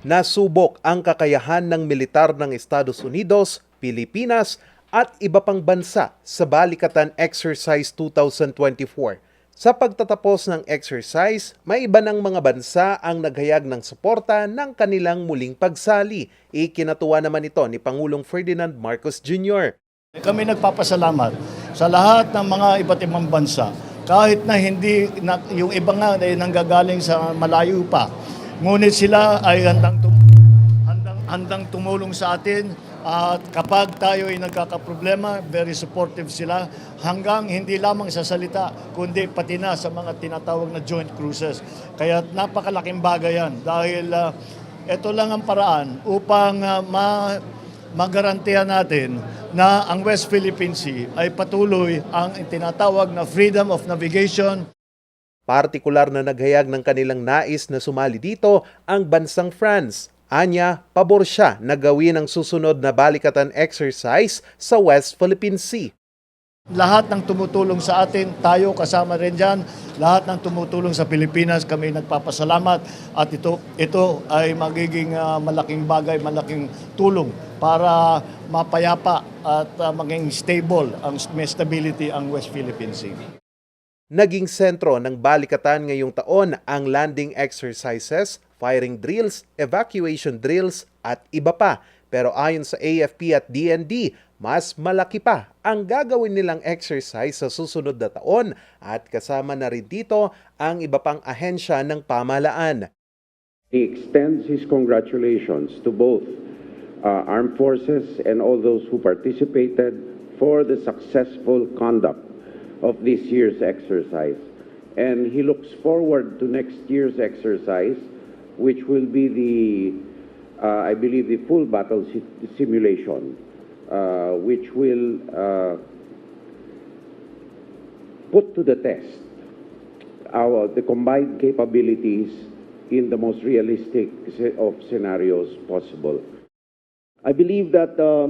Nasubok ang kakayahan ng militar ng Estados Unidos, Pilipinas at iba pang bansa sa Balikatan Exercise 2024. Sa pagtatapos ng exercise, may iba ng mga bansa ang naghayag ng suporta ng kanilang muling pagsali. Ikinatuwa naman ito ni Pangulong Ferdinand Marcos Jr. Kami nagpapasalamat sa lahat ng mga iba't ibang bansa. Kahit na hindi, na, yung iba nga ay nanggagaling sa malayo pa. Ngunit sila ay handang, tum- handang, handang tumulong sa atin. At kapag tayo ay nagkakaproblema, very supportive sila. Hanggang hindi lamang sa salita, kundi pati na sa mga tinatawag na joint cruises. Kaya napakalaking bagay yan. Dahil ah, ito lang ang paraan upang ah, ma magarantiya natin na ang West Philippine Sea ay patuloy ang tinatawag na freedom of navigation Partikular na naghayag ng kanilang nais na sumali dito ang bansang France. Anya, pabor siya na gawin ang susunod na balikatan exercise sa West Philippine Sea. Lahat ng tumutulong sa atin, tayo kasama rin dyan. Lahat ng tumutulong sa Pilipinas, kami nagpapasalamat. At ito, ito ay magiging ah, malaking bagay, malaking tulong para mapayapa at ah, maging stable, ang may stability ang West Philippine Sea. Naging sentro ng balikatan ngayong taon ang landing exercises, firing drills, evacuation drills at iba pa. Pero ayon sa AFP at DND, mas malaki pa ang gagawin nilang exercise sa susunod na taon at kasama na rin dito ang iba pang ahensya ng pamalaan. He extends his congratulations to both uh, armed forces and all those who participated for the successful conduct of this year's exercise. And he looks forward to next year's exercise, which will be the, uh, I believe, the full battle si- simulation, uh, which will uh, put to the test our the combined capabilities in the most realistic of scenarios possible. I believe that uh,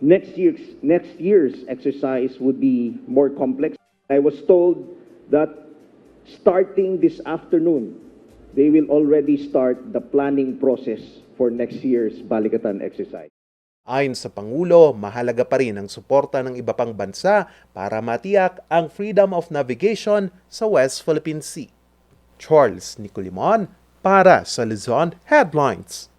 next year's next year's exercise would be more complex. I was told that starting this afternoon, they will already start the planning process for next year's Balikatan exercise. Ayon sa Pangulo, mahalaga pa rin ang suporta ng iba pang bansa para matiyak ang freedom of navigation sa West Philippine Sea. Charles Nicolimon para sa Luzon Headlines.